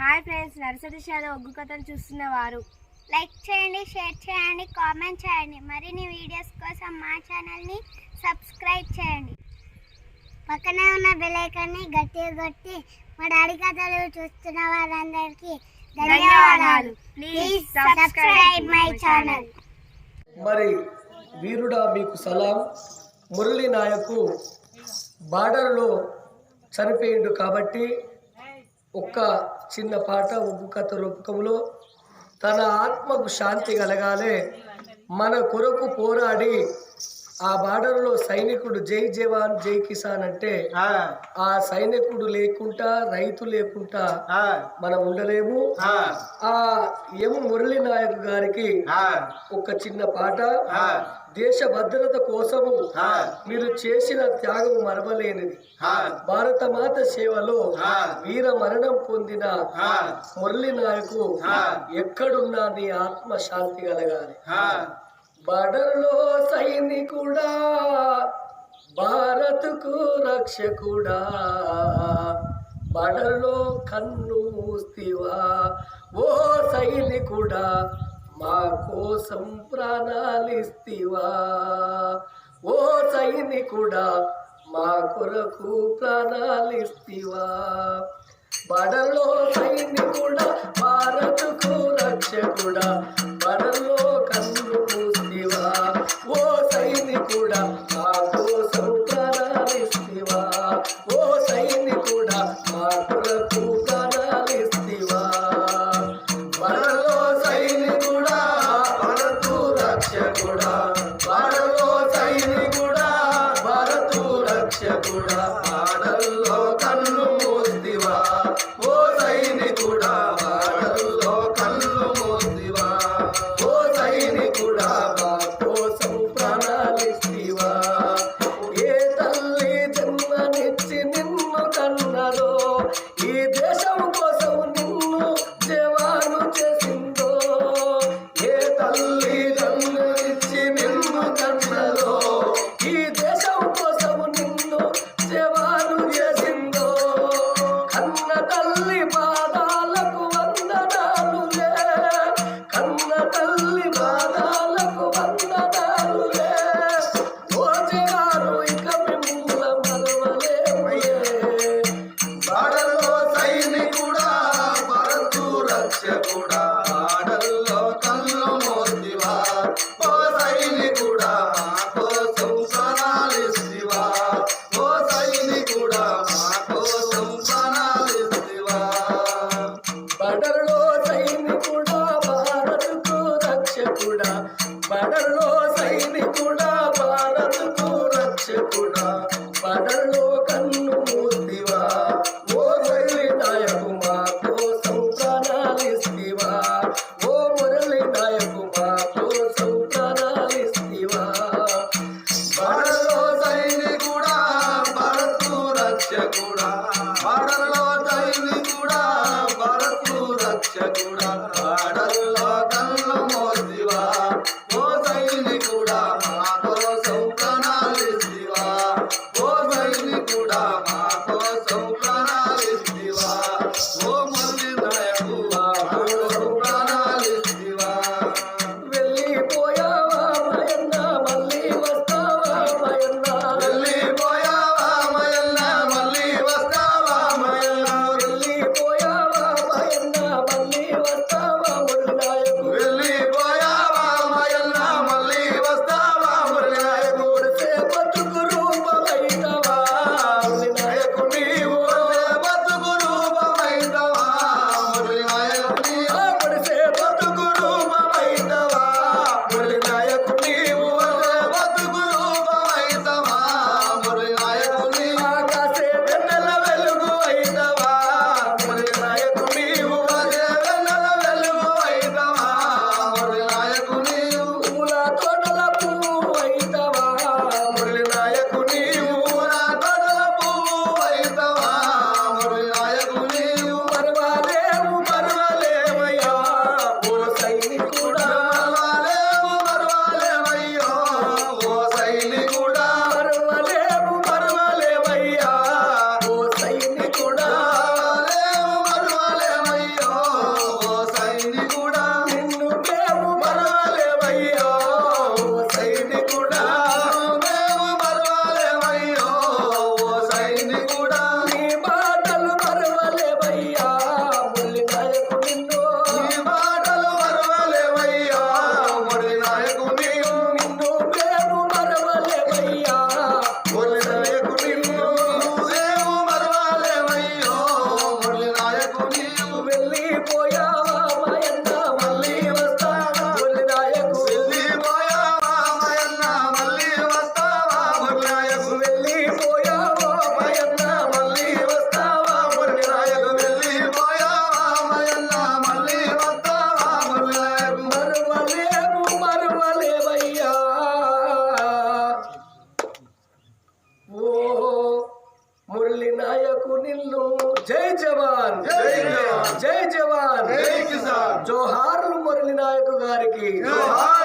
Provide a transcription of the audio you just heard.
Hi friends nursery షాలో ఒగ్గు కథలు చూస్తున్న వారు. లైక్ చేయండి షేర్ చేయండి కామెంట్ చేయండి. మరిన్ని వీడియోస్ కోసం మా ఛానల్ని సబ్స్క్రైబ్ చేయండి. పక్కనే ఉన్న బెల్ ఐకాన్ని గట్టిగా కొట్టి మా డాడీ కథలు చూస్తున్న వారందరికీ ధన్యవాదాలు. ప్లీజ్ సబ్స్క్రైబ్ మై ఛానల్ మరి వీరుడా మీకు సలాం. మురళి నాయకు బార్డర్లో చనిపోయిండు కాబట్టి ఒక్క చిన్న పాట ఉగ్గు కథ రూపకంలో తన ఆత్మకు శాంతి కలగాలి. మన కొరకు పోరాడి ఆ బార్డర్లో సైనికుడు జై జవాన్ జై కిసాన్ అంటే ఆ. సైనికుడు లేకుండా రైతు లేకుండా మనం ఉండలేము. ఆ. ఎం మురళి నాయక్ గారికి ఒక చిన్న పాట. దేశ భద్రత కోసము మీరు చేసిన త్యాగం మరవలేనిది. భారత మాత సేవలో వీర మరణం పొందిన మురళి నాయకు ఎక్కడున్నా నీ ఆత్మ శాంతి కలగాలి. బడర్లో సైనికుడా భారత్కు రక్షకుడా. బడర్లో కన్ను మూస్తివా ఓ సైనికుడా మా కోసం ప్రాణాలిస్తివా. ఓ సైనికుడా మా కొరకు ప్రాణాలిస్తివా. బడలో సైనికుడా భారత్కు రక్షకుడా. బడలో రక్షకుడా జై జవాన్ జై జవాన్ జై జవాన్. జై కిసాన్. జోహార్లు మురళి నాయకు గారికి జోహార్